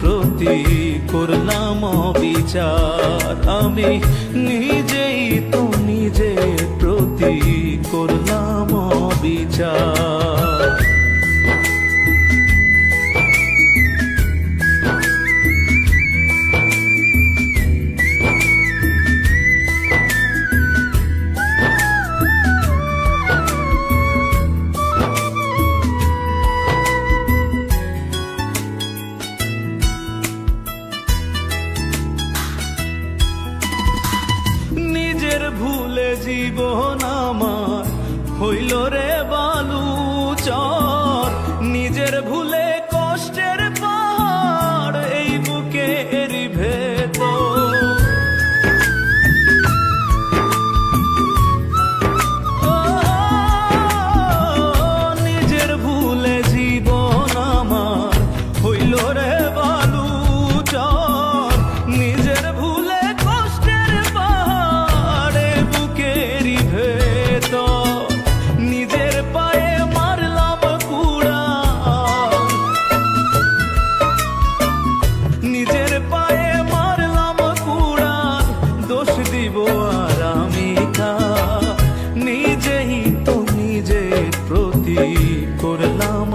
প্রতি করলাম বিচার আমি নিজেই তো জীবন আমার হইল